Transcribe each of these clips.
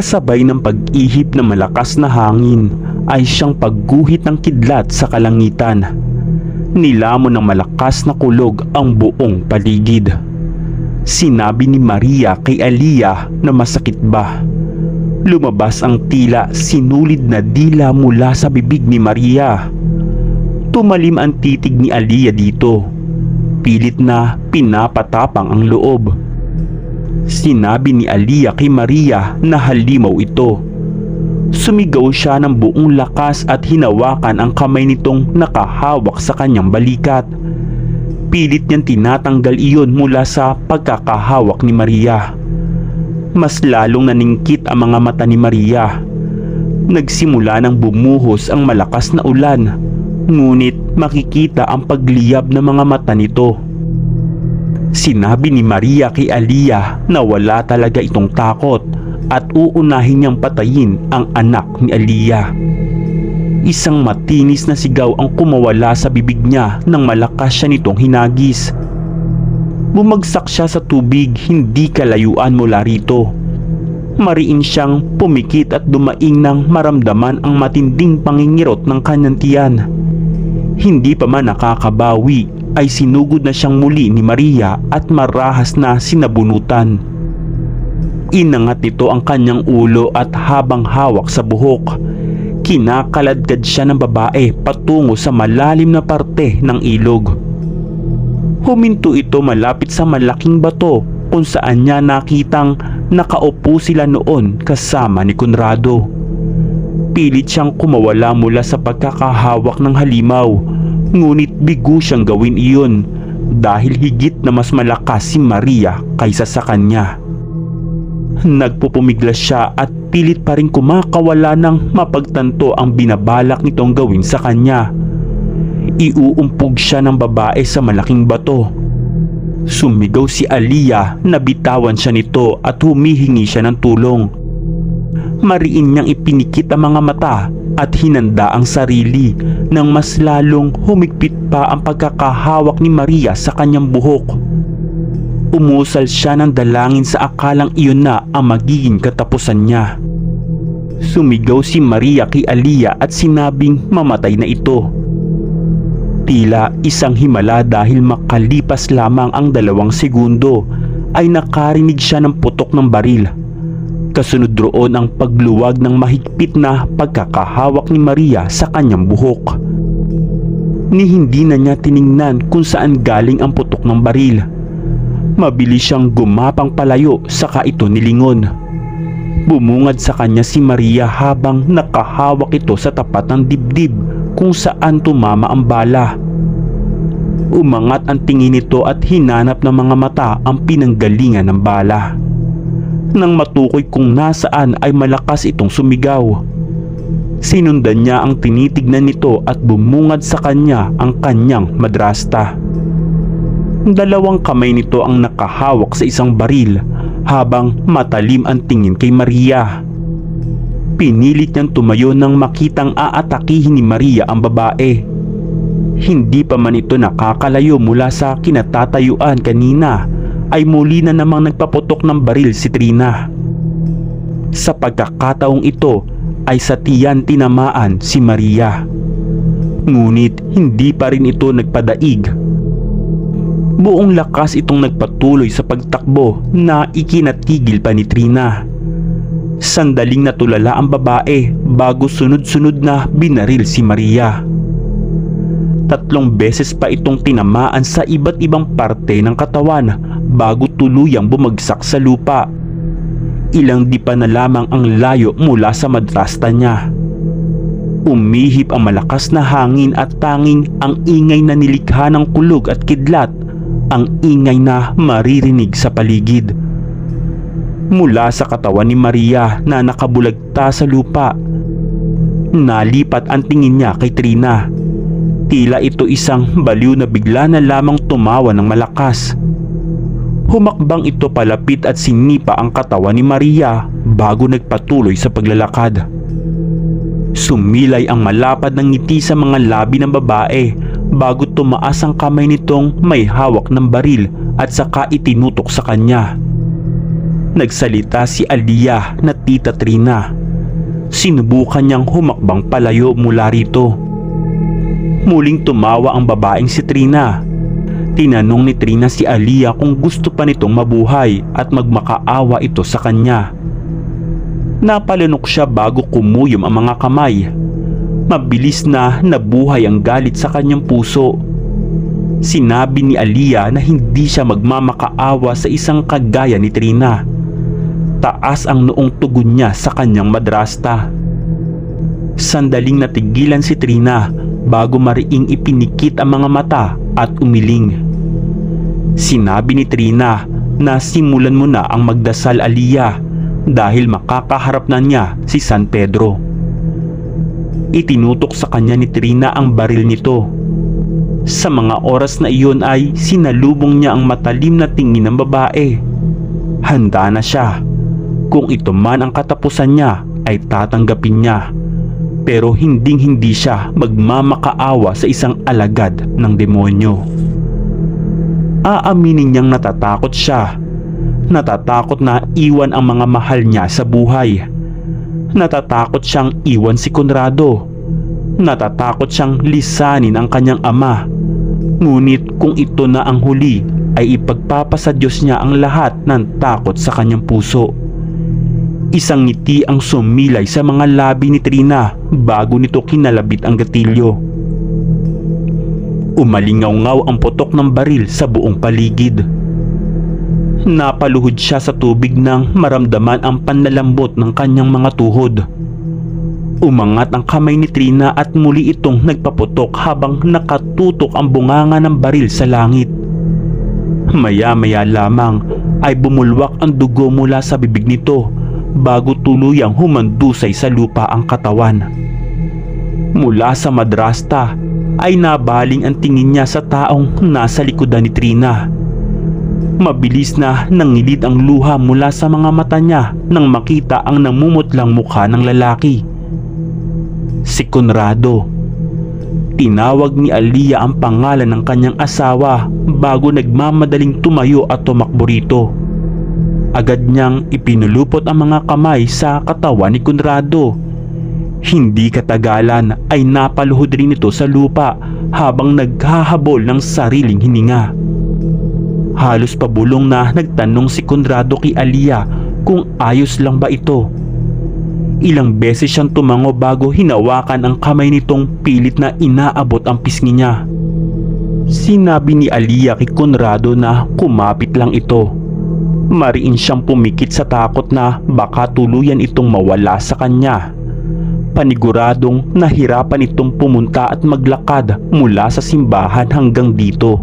Kasabay ng pag-ihip ng malakas na hangin ay siyang pagguhit ng kidlat sa kalangitan. Nilamon ng malakas na kulog ang buong paligid. Sinabi ni Maria kay Aliyah na masakit ba. Lumabas ang tila sinulid na dila mula sa bibig ni Maria. Tumalim ang titig ni Aliyah dito. Pilit na pinapatapang ang loob. Sinabi ni Aliyah kay Maria na halimaw ito. Sumigaw siya ng buong lakas at hinawakan ang kamay nitong nakahawak sa kanyang balikat. Pilit niyang tinatanggal iyon mula sa pagkakahawak ni Maria. Mas lalong naningkit ang mga mata ni Maria. Nagsimula ng bumuhos ang malakas na ulan, ngunit makikita ang pagliyab ng mga mata nito. Sinabi ni Maria kay Aliyah na wala talaga itong takot at uunahin niyang patayin ang anak ni Aliyah. Isang matinis na sigaw ang kumawala sa bibig niya nang malakas siya nitong hinagis. Bumagsak siya sa tubig hindi kalayuan mula rito. Mariin siyang pumikit at dumaing nang maramdaman ang matinding pangingirot ng kanyang tiyan. Hindi pa man nakakabawi ay sinugod na siyang muli ni Maria at marahas na sinabunutan. Inangat nito ang kanyang ulo at habang hawak sa buhok, kinakaladkad siya ng babae patungo sa malalim na parte ng ilog. Huminto ito malapit sa malaking bato kung saan niya nakitang nakaupo sila noon kasama ni Conrado. Pilit siyang kumawala mula sa pagkakahawak ng halimaw ngunit bigo siyang gawin iyon dahil higit na mas malakas si Maria kaysa sa kanya. Nagpupumiglas siya at pilit pa rin kumakawala ng mapagtanto ang binabalak nitong gawin sa kanya. Iuumpog siya ng babae sa malaking bato. Sumigaw si Aliyah na bitawan siya nito at humihingi siya ng tulong. Mariin niyang ipinikit ang mga mata at hinanda ang sarili nang mas lalong humigpit pa ang pagkakahawak ni Maria sa kanyang buhok. Umusal siya ng dalangin sa akalang iyon na ang magiging katapusan niya. Sumigaw si Maria kay Aliyah at sinabing mamatay na ito. Tila isang himala dahil makalipas lamang ang dalawang segundo ay nakarinig siya ng putok ng baril. Kasunod roon ang pagluwag ng mahigpit na pagkakahawak ni Maria sa kanyang buhok. Ni hindi na niya tiningnan kung saan galing ang putok ng baril. Mabilis siyang gumapang palayo saka ito nilingon. Bumungad sa kanya si Maria habang nakahawak ito sa tapat ng dibdib kung saan tumama ang bala. Umangat ang tingin nito at hinanap ng mga mata ang pinanggalingan ng bala. Nang matukoy kung nasaan ay malakas itong sumigaw. Sinundan niya ang tinitignan nito at bumungad sa kanya ang kanyang madrasta. Dalawang kamay nito ang nakahawak sa isang baril habang matalim ang tingin kay Maria. Pinilit niyang tumayo nang makitang aatakihin ni Maria ang babae. Hindi pa man ito nakakalayo mula sa kinatatayuan kanina ay muli na namang nagpaputok ng baril si Trina. Sa pagkakataong ito ay sa tiyan tinamaan si Maria. Ngunit hindi pa rin ito nagpadaig. Buong lakas itong nagpatuloy sa pagtakbo na ikinatigil pa ni Trina. Sandaling natulala ang babae bago sunod-sunod na binaril si Maria. Tatlong beses pa itong tinamaan sa iba't ibang parte ng katawan bago tuluyang bumagsak sa lupa. Ilang di pa na lamang ang layo mula sa madrasta niya. Umihip ang malakas na hangin at tanging ang ingay na nilikha ng kulog at kidlat ang ingay na maririnig sa paligid. mula sa katawan ni Maria na nakabulagta sa lupa. Nalipat ang tingin niya kay Trina. Tila ito isang baliw na bigla na lamang tumawa ng malakas. Humakbang ito palapit at sinipa ang katawan ni Maria bago nagpatuloy sa paglalakad. Sumilay ang malapad ng ngiti sa mga labi ng babae bago tumaas ang kamay nitong may hawak ng baril at saka itinutok sa kanya. Nagsalita si Aliyah na tita Trina. Sinubukan niyang humakbang palayo mula rito. Muling tumawa ang babaeng si Trina. Tinanong ni Trina si Aliyah kung gusto pa nitong mabuhay at magmakaawa ito sa kanya. Napalunok siya bago kumuyom ang mga kamay. Mabilis na nabuhay ang galit sa kanyang puso. Sinabi ni Aliyah na hindi siya magmamakaawa sa isang kagaya ni Trina. Taas ang noong tugon niya sa kanyang madrasta. Sandaling natigilan si Trina bago mariing ipinikit ang mga mata at umiling. Sinabi ni Trina na simulan mo na ang magdasal Aliyah dahil makakaharap na niya si San Pedro. Itinutok sa kanya ni Trina ang baril nito. Sa mga oras na iyon ay sinalubong niya ang matalim na tingin ng babae. Handa na siya. Kung ito man ang katapusan niya ay tatanggapin niya. Pero hinding hindi siya magmamakaawa sa isang alagad ng demonyo. Aaminin niyang natatakot siya natatakot na iwan ang mga mahal niya sa buhay. Natatakot siyang iwan si Conrado. Natatakot siyang lisanin ang kanyang ama. Ngunit kung ito na ang huli ay ipagpapasa Diyos niya ang lahat ng takot sa kanyang puso. Isang ngiti ang sumilay sa mga labi ni Trina bago nito kinalabit ang gatilyo. Umalingaw-ngaw ang putok ng baril sa buong paligid. Napaluhod siya sa tubig nang maramdaman ang panlalambot ng kanyang mga tuhod. Umangat ang kamay ni Trina at muli itong nagpaputok habang nakatutok ang bunganga ng baril sa langit. Maya-maya lamang ay bumulwak ang dugo mula sa bibig nito bago tuluyang humandusay sa lupa ang katawan. Mula sa madrasta ay nabaling ang tingin niya sa taong nasa likodan ni Trina. Mabilis na nangilid ang luha mula sa mga mata niya nang makita ang namumutlang mukha ng lalaki. Si Conrado. Tinawag ni Aliyah ang pangalan ng kanyang asawa bago nagmamadaling tumayo at tumakbo rito. Agad niyang ipinulupot ang mga kamay sa katawan ni Conrado. Hindi katagalan ay napaluhod rin ito sa lupa habang naghahabol ng sariling hininga. Halos pabulong na nagtanong si Conrado kay Alia kung ayos lang ba ito. Ilang beses siyang tumango bago hinawakan ang kamay nitong pilit na inaabot ang pisngi niya. Sinabi ni Alia kay Conrado na kumapit lang ito. Mariin siyang pumikit sa takot na baka tuluyan itong mawala sa kanya. Paniguradong nahirapan itong pumunta at maglakad mula sa simbahan hanggang dito.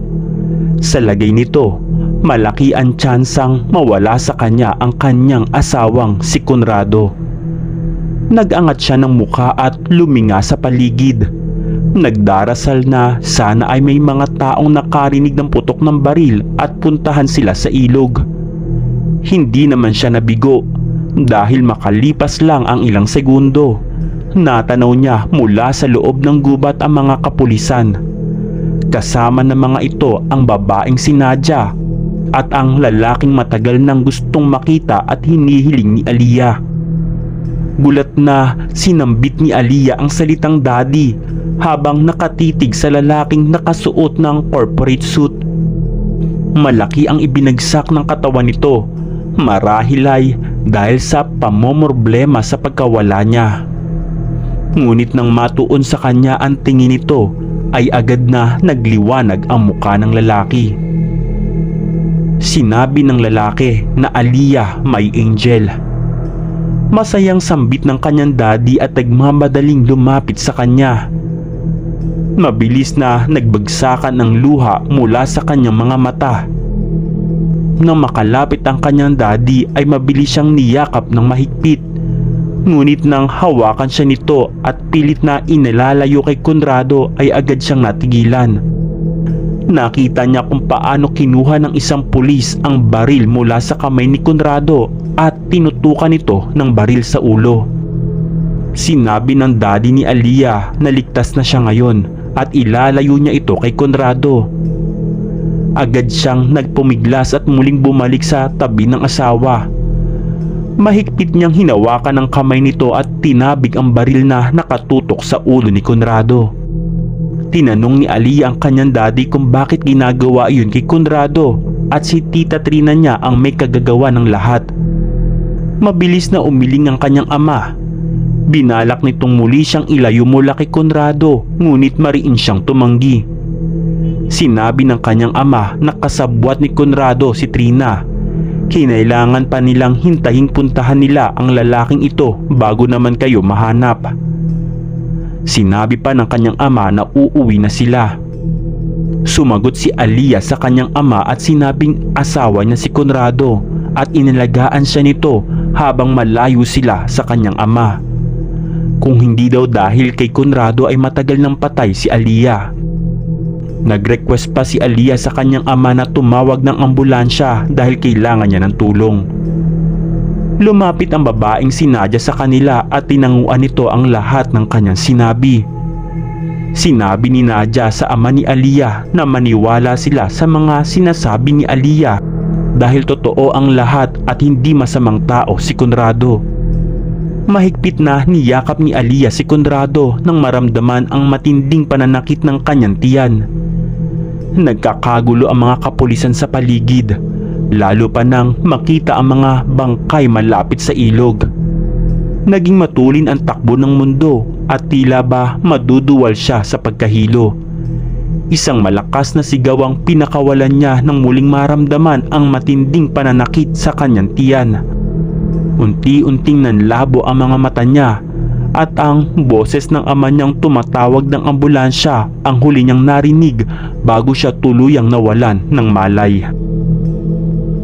Sa lagay nito, malaki ang tsansang mawala sa kanya ang kanyang asawang si Conrado. Nagangat siya ng muka at luminga sa paligid. Nagdarasal na sana ay may mga taong nakarinig ng putok ng baril at puntahan sila sa ilog. Hindi naman siya nabigo dahil makalipas lang ang ilang segundo. Natanaw niya mula sa loob ng gubat ang mga kapulisan. Kasama ng mga ito ang babaeng si Nadia at ang lalaking matagal nang gustong makita at hinihiling ni Aliyah. Gulat na sinambit ni Aliyah ang salitang daddy habang nakatitig sa lalaking nakasuot ng corporate suit. Malaki ang ibinagsak ng katawan nito marahil ay dahil sa pamomroblema sa pagkawala niya. Ngunit nang matuon sa kanya ang tingin nito ay agad na nagliwanag ang muka ng lalaki. Sinabi ng lalaki na Aliyah may angel. Masayang sambit ng kanyang daddy at nagmamadaling lumapit sa kanya. Mabilis na nagbagsakan ng luha mula sa kanyang mga mata. Nang makalapit ang kanyang daddy ay mabilis siyang niyakap ng mahigpit. Ngunit nang hawakan siya nito at pilit na inilalayo kay Conrado ay agad siyang natigilan. Nakita niya kung paano kinuha ng isang pulis ang baril mula sa kamay ni Conrado at tinutukan ito ng baril sa ulo. Sinabi ng daddy ni Aliyah na ligtas na siya ngayon at ilalayo niya ito kay Conrado. Agad siyang nagpumiglas at muling bumalik sa tabi ng asawa. Mahigpit niyang hinawakan ang kamay nito at tinabig ang baril na nakatutok sa ulo ni Conrado. Tinanong ni Ali ang kanyang daddy kung bakit ginagawa iyon kay Conrado at si Tita Trina niya ang may kagagawa ng lahat. Mabilis na umiling ang kanyang ama. Binalak nitong muli siyang ilayo mula kay Conrado ngunit mariin siyang tumanggi. Sinabi ng kanyang ama na kasabwat ni Conrado si Trina. Kinailangan pa nilang hintahing puntahan nila ang lalaking ito bago naman kayo mahanap. Sinabi pa ng kanyang ama na uuwi na sila. Sumagot si Aliyah sa kanyang ama at sinabing asawa niya si Conrado at inalagaan siya nito habang malayo sila sa kanyang ama. Kung hindi daw dahil kay Conrado ay matagal nang patay si Aliyah. Nag-request pa si Aliyah sa kanyang ama na tumawag ng ambulansya dahil kailangan niya ng tulong. Lumapit ang babaeng si Nadia sa kanila at tinanguan nito ang lahat ng kanyang sinabi. Sinabi ni Nadia sa ama ni Aliyah na maniwala sila sa mga sinasabi ni Aliyah dahil totoo ang lahat at hindi masamang tao si Conrado. Mahigpit na niyakap ni Aliyah si Conrado nang maramdaman ang matinding pananakit ng kanyang tiyan. Nagkakagulo ang mga kapulisan sa paligid, lalo pa nang makita ang mga bangkay malapit sa ilog. Naging matulin ang takbo ng mundo at tila ba maduduwal siya sa pagkahilo. Isang malakas na sigaw ang pinakawalan niya nang muling maramdaman ang matinding pananakit sa kanyang tiyan. Unti-unting nanlabo ang mga mata niya at ang boses ng ama niyang tumatawag ng ambulansya ang huli niyang narinig bago siya tuluyang nawalan ng malay.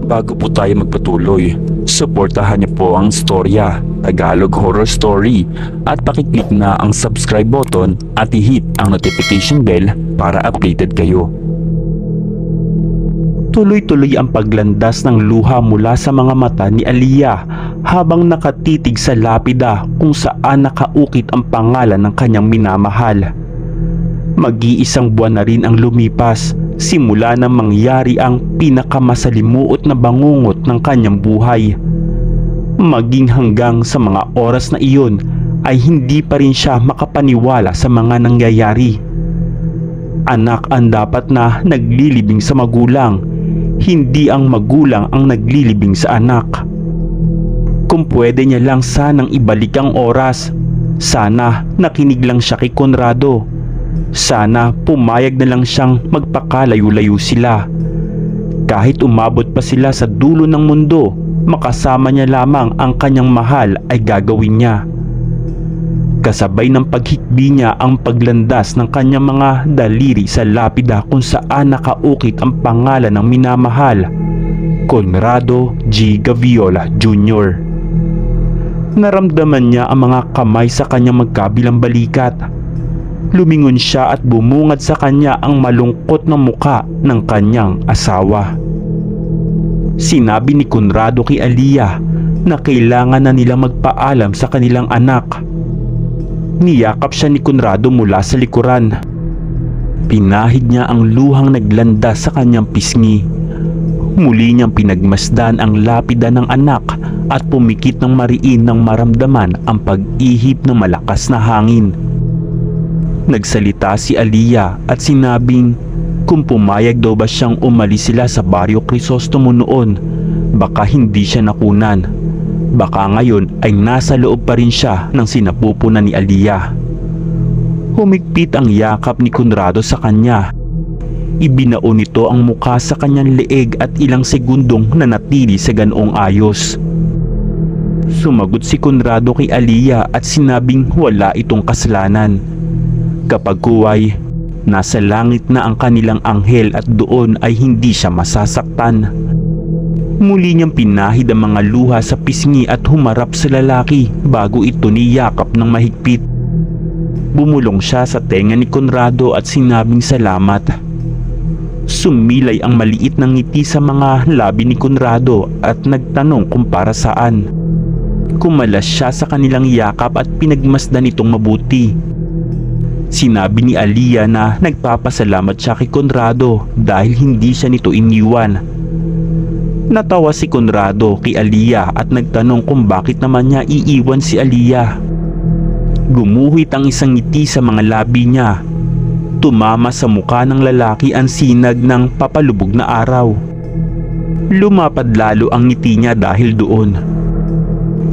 Bago po tayo magpatuloy, suportahan niyo po ang storya Tagalog Horror Story at pakiclick na ang subscribe button at i-hit ang notification bell para updated kayo. Tuloy-tuloy ang paglandas ng luha mula sa mga mata ni Aliyah habang nakatitig sa lapida kung saan nakaukit ang pangalan ng kanyang minamahal. Mag-iisang buwan na rin ang lumipas simula nang mangyari ang pinakamasalimuot na bangungot ng kanyang buhay. Maging hanggang sa mga oras na iyon ay hindi pa rin siya makapaniwala sa mga nangyayari. Anak ang dapat na naglilibing sa magulang, hindi ang magulang ang naglilibing sa anak. Kung pwede niya lang sanang ibalik ang oras, sana nakinig lang siya kay Conrado. Sana pumayag na lang siyang magpakalayo-layo sila. Kahit umabot pa sila sa dulo ng mundo, makasama niya lamang ang kanyang mahal ay gagawin niya. Kasabay ng paghikbi niya ang paglandas ng kanyang mga daliri sa lapida kung saan nakaukit ang pangalan ng minamahal, Conrado G. Gaviola Jr. Naramdaman niya ang mga kamay sa kanyang magkabilang balikat. Lumingon siya at bumungad sa kanya ang malungkot na muka ng kanyang asawa. Sinabi ni Conrado kay Aliyah na kailangan na nilang magpaalam sa kanilang anak. Niyakap siya ni Conrado mula sa likuran. Pinahid niya ang luhang naglanda sa kanyang pisngi. Muli niyang pinagmasdan ang lapida ng anak at pumikit ng mariin nang maramdaman ang pag-ihip ng malakas na hangin. Nagsalita si Aliyah at sinabing kung pumayag daw ba siyang umalis sila sa Baryo Crisostomo noon, baka hindi siya nakunan. Baka ngayon ay nasa loob pa rin siya ng sinapupunan ni Aliyah. Humigpit ang yakap ni Conrado sa kanya. Ibinao nito ang muka sa kanyang leeg at ilang segundong nanatili sa ganoong ayos. Sumagot si Conrado kay Aliyah at sinabing wala itong kasalanan. Kapag kuway, nasa langit na ang kanilang anghel at doon ay hindi siya masasaktan. Muli niyang pinahid ang mga luha sa pisngi at humarap sa lalaki bago ito niyakap ng mahigpit. Bumulong siya sa tenga ni Conrado at sinabing salamat. Sumilay ang maliit na ngiti sa mga labi ni Conrado at nagtanong kung para saan. Kumalas siya sa kanilang yakap at pinagmasdan itong mabuti. Sinabi ni Alia na nagpapasalamat siya kay Conrado dahil hindi siya nito iniwan. Natawa si Conrado kay Alia at nagtanong kung bakit naman niya iiwan si Alia. Gumuhit ang isang ngiti sa mga labi niya. Tumama sa muka ng lalaki ang sinag ng papalubog na araw. Lumapad lalo ang ngiti niya dahil doon.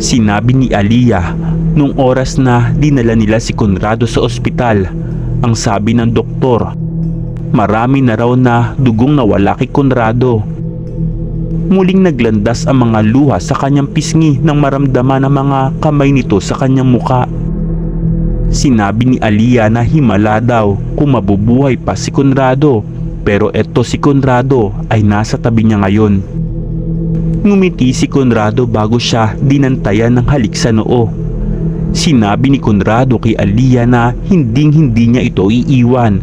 Sinabi ni Alia nung oras na dinala nila si Conrado sa ospital. Ang sabi ng doktor, marami na raw na dugong nawala kay Conrado. Muling naglandas ang mga luha sa kanyang pisngi nang maramdaman ang mga kamay nito sa kanyang muka. Sinabi ni Alia na himala daw kung mabubuhay pa si Conrado pero eto si Conrado ay nasa tabi niya ngayon. Ngumiti si Conrado bago siya dinantayan ng halik sa noo. Sinabi ni Conrado kay Alia na hinding hindi niya ito iiwan.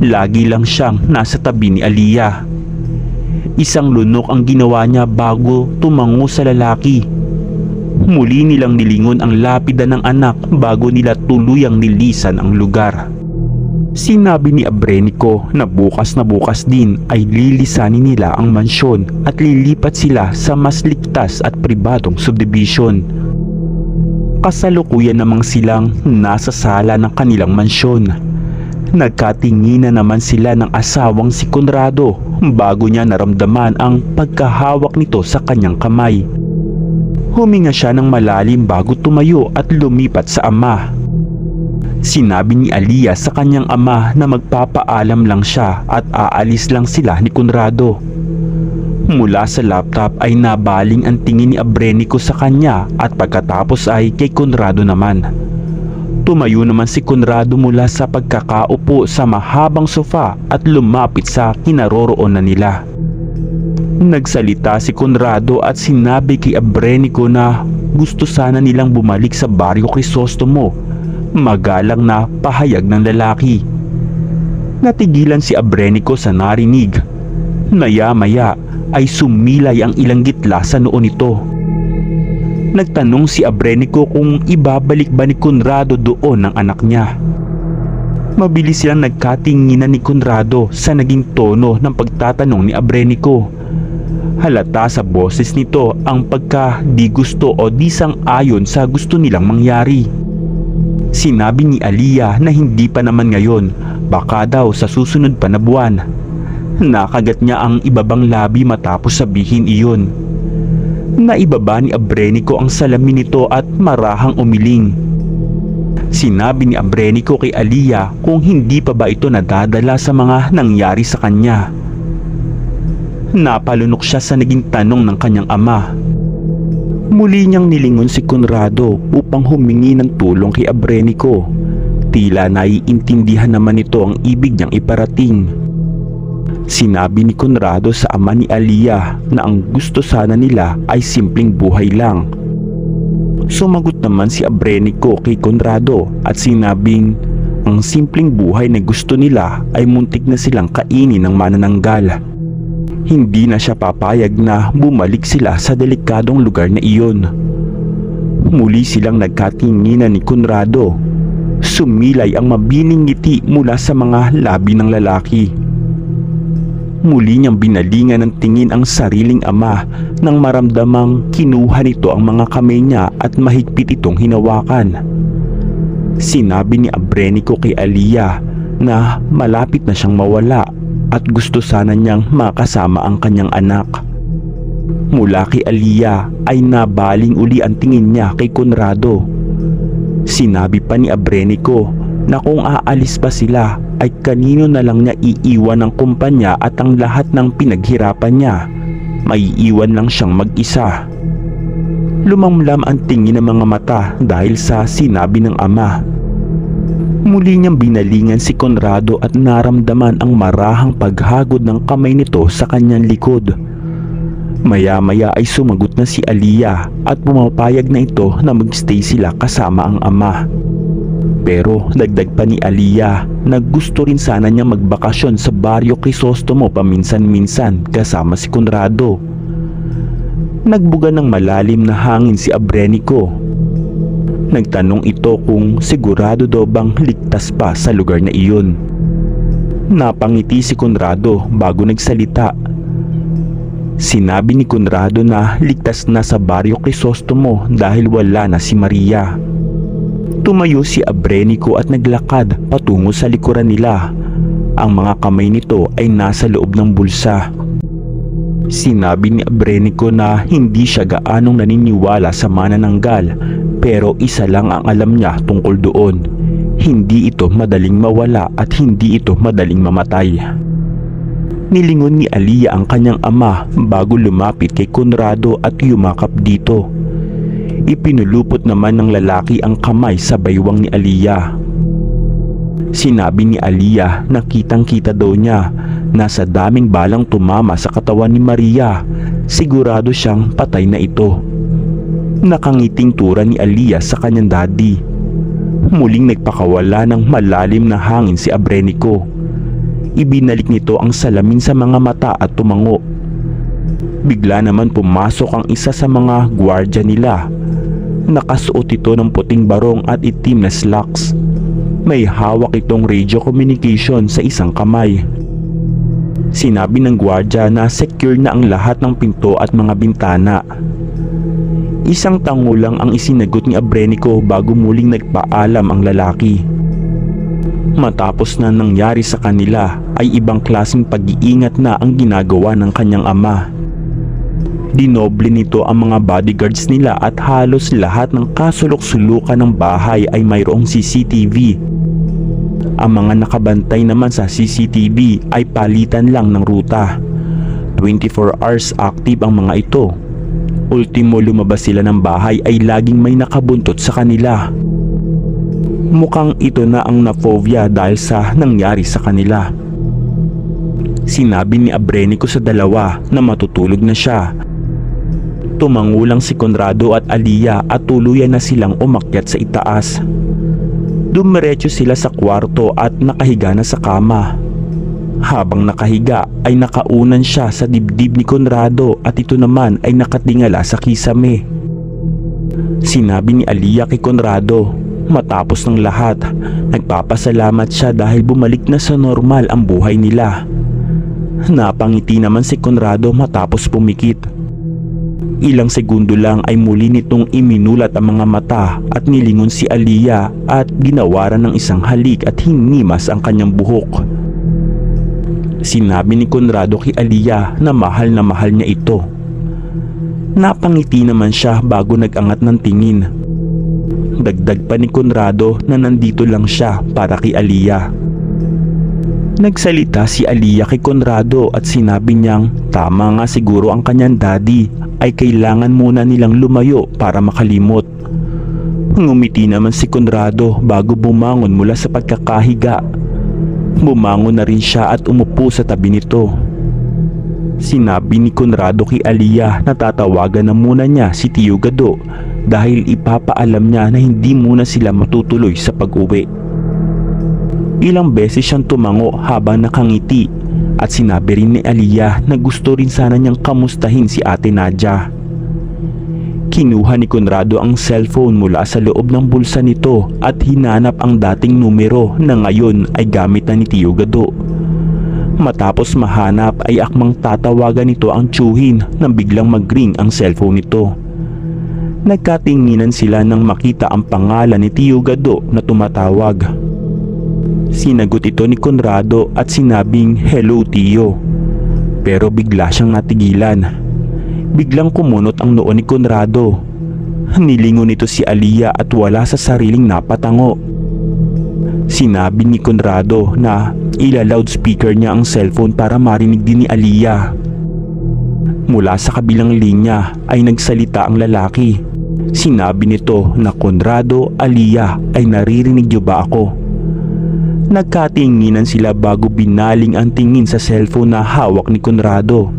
Lagi lang siyang nasa tabi ni Alia. Isang lunok ang ginawa niya bago tumango sa lalaki. Muli nilang nilingon ang lapida ng anak bago nila tuluyang nilisan ang lugar. Sinabi ni Abrenico na bukas na bukas din ay lilisanin nila ang mansyon at lilipat sila sa mas ligtas at pribadong subdivision. Kasalukuyan namang silang nasa sala ng kanilang mansyon. Nagkatinginan naman sila ng asawang si Conrado bago niya naramdaman ang pagkahawak nito sa kanyang kamay. Huminga siya ng malalim bago tumayo at lumipat sa ama. Sinabi ni Alia sa kanyang ama na magpapaalam lang siya at aalis lang sila ni Conrado. Mula sa laptop ay nabaling ang tingin ni Abrenico sa kanya at pagkatapos ay kay Conrado naman. Tumayo naman si Conrado mula sa pagkakaupo sa mahabang sofa at lumapit sa kinaroroonan nila. Nagsalita si Conrado at sinabi kay Abrenico na gusto sana nilang bumalik sa Barrio Crisostomo. Magalang na pahayag ng lalaki. Natigilan si Abrenico sa narinig. Maya-maya ay sumilay ang ilang gitla sa noo nito. Nagtanong si Abrenico kung ibabalik ba ni Conrado doon ang anak niya. Mabilis silang nagkatinginan ni Conrado sa naging tono ng pagtatanong ni Abrenico. Halata sa boses nito ang pagka di gusto o di sang-ayon sa gusto nilang mangyari. Sinabi ni Alia na hindi pa naman ngayon, baka daw sa susunod pa na buwan. Nakagat niya ang ibabang labi matapos sabihin iyon. Naibaba ni Abrenico ang salamin nito at marahang umiling. Sinabi ni Abrenico kay Alia kung hindi pa ba ito nadadala sa mga nangyari sa kanya. Napalunok siya sa naging tanong ng kanyang ama. Muli niyang nilingon si Conrado upang humingi ng tulong kay Abrenico. Tila naiintindihan naman nito ang ibig niyang iparating. Sinabi ni Conrado sa ama ni Alia na ang gusto sana nila ay simpleng buhay lang. Sumagot naman si Abrenico kay Conrado at sinabing ang simpleng buhay na gusto nila ay muntik na silang kainin ng manananggal. Hindi na siya papayag na bumalik sila sa delikadong lugar na iyon. Muli silang nagkatinginan ni Conrado. Sumilay ang mabining ngiti mula sa mga labi ng lalaki. Muli niyang binalingan ng tingin ang sariling ama nang maramdamang kinuha nito ang mga kamay niya at mahigpit itong hinawakan. Sinabi ni Abrenico kay Alia na malapit na siyang mawala at gusto sana niyang makasama ang kanyang anak. Mula kay Alia ay nabaling uli ang tingin niya kay Conrado. Sinabi pa ni Abrenico na kung aalis pa sila ay kanino na lang niya iiwan ang kumpanya at ang lahat ng pinaghirapan niya. May iwan lang siyang mag-isa. Lumamlam ang tingin ng mga mata dahil sa sinabi ng ama. Muli niyang binalingan si Conrado at naramdaman ang marahang paghagod ng kamay nito sa kanyang likod. Maya-maya ay sumagot na si Aliyah at pumapayag na ito na magstay sila kasama ang ama. Pero dagdag pa ni Aliyah na gusto rin sana niya magbakasyon sa Barrio Crisostomo paminsan-minsan kasama si Conrado. Nagbuga ng malalim na hangin si Abrenico. Nagtanong ito kung sigurado daw bang ligtas pa sa lugar na iyon. Napangiti si Conrado bago nagsalita. Sinabi ni Conrado na ligtas na sa Barrio Crisostomo dahil wala na si Maria. Tumayo si Abrenico at naglakad patungo sa likuran nila. Ang mga kamay nito ay nasa loob ng bulsa. Sinabi ni Abrenico na hindi siya gaanong naniniwala sa manananggal pero isa lang ang alam niya tungkol doon. Hindi ito madaling mawala at hindi ito madaling mamatay. Nilingon ni Aliyah ang kanyang ama bago lumapit kay Conrado at yumakap dito. Ipinulupot naman ng lalaki ang kamay sa baywang ni Aliyah. Sinabi ni Aliyah na kitang kita daw niya na sa daming balang tumama sa katawan ni Maria, sigurado siyang patay na ito. Nakangiting tura ni Aliyah sa kanyang daddy. Muling nagpakawala ng malalim na hangin si Abrenico. Ibinalik nito ang salamin sa mga mata at tumango. Bigla naman pumasok ang isa sa mga gwardya nila. Nakasuot ito ng puting barong at itim na slacks. May hawak itong radio communication sa isang kamay. Sinabi ng gwardya na secure na ang lahat ng pinto at mga bintana. Isang tango lang ang isinagot ni Abrenico bago muling nagpaalam ang lalaki. Matapos na nangyari sa kanila ay ibang klaseng pag-iingat na ang ginagawa ng kanyang ama. Dinoble nito ang mga bodyguards nila at halos lahat ng kasulok-sulukan ng bahay ay mayroong CCTV. Ang mga nakabantay naman sa CCTV ay palitan lang ng ruta. 24 hours active ang mga ito. Ultimo lumabas sila ng bahay ay laging may nakabuntot sa kanila. Mukhang ito na ang nafobia dahil sa nangyari sa kanila. Sinabi ni Abrenico sa dalawa na matutulog na siya. Tumangulang si Conrado at Aliyah at tuluyan na silang umakyat sa itaas. Dumiretso sila sa kwarto at nakahiga na sa kama. Habang nakahiga ay nakaunan siya sa dibdib ni Conrado at ito naman ay nakatingala sa kisame. Sinabi ni Aliyah kay Conrado matapos ng lahat nagpapasalamat siya dahil bumalik na sa normal ang buhay nila. Napangiti naman si Conrado matapos pumikit. Ilang segundo lang ay muli nitong iminulat ang mga mata at nilingon si Aliyah at ginawaran ng isang halik at hinimas ang kanyang buhok. Sinabi ni Conrado kay Aliyah na mahal na mahal niya ito. Napangiti naman siya bago nagangat ng tingin. Dagdag pa ni Conrado na nandito lang siya para kay Aliyah. Nagsalita si Aliyah kay Conrado at sinabi niyang tama nga siguro ang kanyang daddy ay kailangan muna nilang lumayo para makalimot. Ngumiti naman si Conrado bago bumangon mula sa pagkakahiga. Bumangon na rin siya at umupo sa tabi nito. Sinabi ni Conrado kay Aliyah na tatawagan na muna niya si Tio Gado dahil ipapaalam niya na hindi muna sila matutuloy sa pag-uwi. Ilang beses siyang tumango habang nakangiti at sinabi rin ni Aliyah na gusto rin sana niyang kamustahin si ate Nadia. Kinuha ni Conrado ang cellphone mula sa loob ng bulsa nito at hinanap ang dating numero na ngayon ay gamit na ni Tio Gado. Matapos mahanap ay akmang tatawagan nito ang tsuhin nang biglang magring ang cellphone nito. Nagkatinginan sila nang makita ang pangalan ni Tio Gado na tumatawag. Sinagot ito ni Conrado at sinabing hello Tio. Pero bigla siyang natigilan. Biglang kumunot ang noo ni Conrado. Nilingon nito si Aliyah at wala sa sariling napatango. Sinabi ni Conrado na ila-loudspeaker niya ang cellphone para marinig din ni Aliyah. Mula sa kabilang linya ay nagsalita ang lalaki. Sinabi nito na Conrado, Aliyah ay naririnig niyo ba ako? Nagkatinginan sila bago binaling ang tingin sa cellphone na hawak ni Conrado.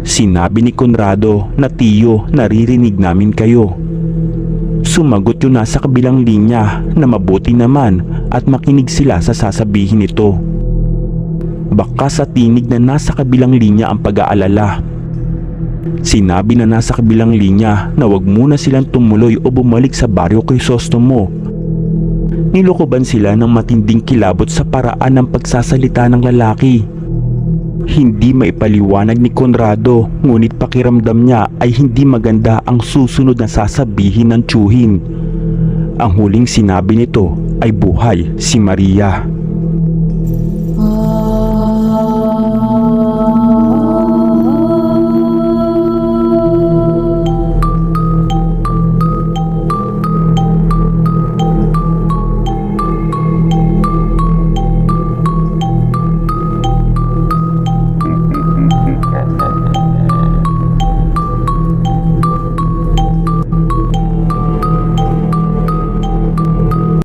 Sinabi ni Conrado na tiyo naririnig namin kayo. Sumagot yung nasa kabilang linya na mabuti naman at makinig sila sa sasabihin nito. Baka sa tinig na nasa kabilang linya ang pag-aalala. Sinabi na nasa kabilang linya na wag muna silang tumuloy o bumalik sa baryo Crisostomo. Nilokoban sila ng matinding kilabot sa paraan ng pagsasalita ng lalaki. Hindi maipaliwanag ni Conrado ngunit pakiramdam niya ay hindi maganda ang susunod na sasabihin ng tsuhin. Ang huling sinabi nito ay buhay si Maria.